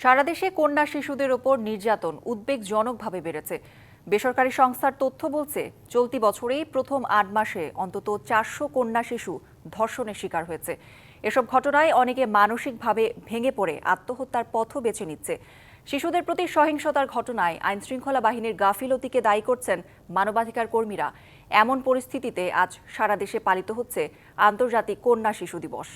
সারা দেশে কন্যা শিশুদের ওপর নির্যাতন উদ্বেগজনকভাবে বেড়েছে। বেসরকারি সংস্থার তথ্য বলছে, চলতি বছরেই প্রথম আট মাসে অন্তত চারশো কন্যা শিশু ধর্ষণের শিকার হয়েছে। এসব ঘটনায় অনেকে মানসিকভাবে ভেঙে পড়ে, আত্মহত্যার পথও বেছে নিচ্ছে। শিশুদের প্রতি সহিংসতার ঘটনায় আইনশৃঙ্খলা বাহিনীর গাফিলতিকে দায়ী করছেন মানবাধিকার কর্মীরা। এমন পরিস্থিতিতে আজ সারা দেশে পালিত হচ্ছে আন্তর্জাতিক কন্যা শিশু দিবস।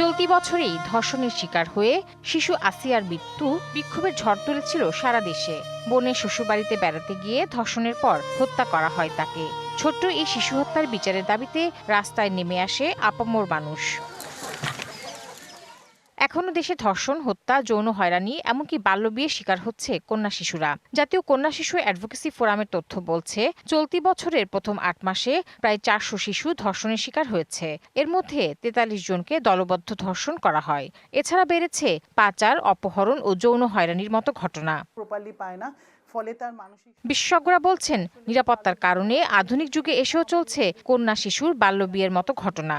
চলতি বছরেই ধর্ষণের শিকার হয়ে শিশু আসিয়ার মৃত্যু বিক্ষোভের ঝড় তুলেছিল সারা দেশে। বনে শ্বশুরবাড়িতে বেড়াতে গিয়ে ধর্ষণের পর হত্যা করা হয় তাকে। ছোট্ট এই শিশু হত্যার বিচারের দাবিতে রাস্তায় নেমে আসে আপামর মানুষ। এখনও দেশে ধর্ষণ হত্যা যৌন হয়রানি এমনকি বাল্যবিয়ের শিকার হচ্ছে কন্যা শিশুরা। জাতীয় কন্যা শিশু অ্যাডভোকেসি ফোরামের তথ্য বলছে চলতি বছরের প্রথম আট মাসে প্রায় চারশো শিশু ধর্ষণের শিকার হয়েছে। এর মধ্যে তেতাল্লিশ জনকে দলবদ্ধ ধর্ষণ করা হয়। এছাড়া বেড়েছে পাচার অপহরণ ও যৌন হয়রানির মতো ঘটনা। বিশেষজ্ঞরা বলছেন নিরাপত্তার কারণে আধুনিক যুগে এসেও চলছে কন্যা শিশুর বাল্যবিয়ের মতো ঘটনা।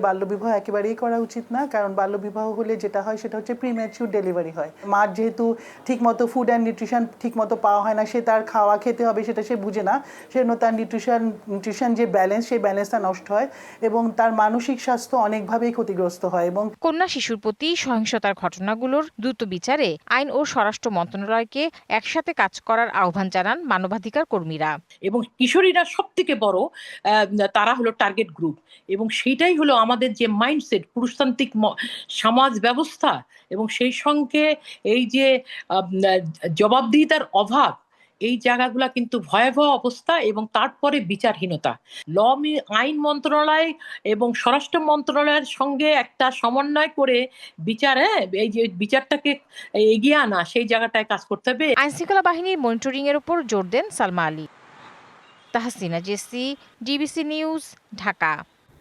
বাল্যবিবাহ একেবারেই করা উচিত না কারণ বাল্যবিবাহ হলে যেটা হয় সেটা হচ্ছে প্রিম্যাচিউর ডেলিভারি হয়। মার যেহেতু ঠিকমতো ফুড অ্যান্ড নিউট্রিশন ঠিকমতো পাওয়া হয় না সে তার খাওয়া খেতে হবে সেটা সে বুঝে না সেজন্য তার নিউট্রিশন নিউট্রিশন যে ব্যালেন্স সেই ব্যালেন্সটা নষ্ট হয় এবং তার মানসিক স্বাস্থ্য অনেকভাবেই ক্ষতিগ্রস্ত হয় এবং কন্যা শিশুর প্রতি সহিংসতার ঘটনাগুলোর দ্রুত বিচারে আইন ও স্বরাষ্ট্র মন্ত্রণালয়কে একসাথে কাজ করার আহ্বান জানান মানবাধিকার কর্মীরা। এবং কিশোরীরা সব থেকে বড় আহ, তারা হলো টার্গেট গ্রুপ এবং সেইটাই হলো আমাদের যে মাইন্ডসেট পুরুষতান্ত্রিক সমাজ ব্যবস্থা এবং সেই সঙ্গে এই যে জবাবদিহিতার অভাব, এই জায়গাগুলা কিন্তু ভয়াবহ অবস্থা এবং তারপরে বিচারহীনতা। ল আইন মন্ত্রণালয় এবং স্বরাষ্ট্র মন্ত্রণালয়ের সঙ্গে একটা সমন্বয় করে বিচারে এই যে বিচারটাকে এগিয়ে আনা, সেই জায়গাটায় কাজ করতে হবে। আইনশৃঙ্খলা বাহিনীর মনিটরিং এর উপর জোর দেন Salma Ali. Tahsina, Jessy, DBC news, Dhaka.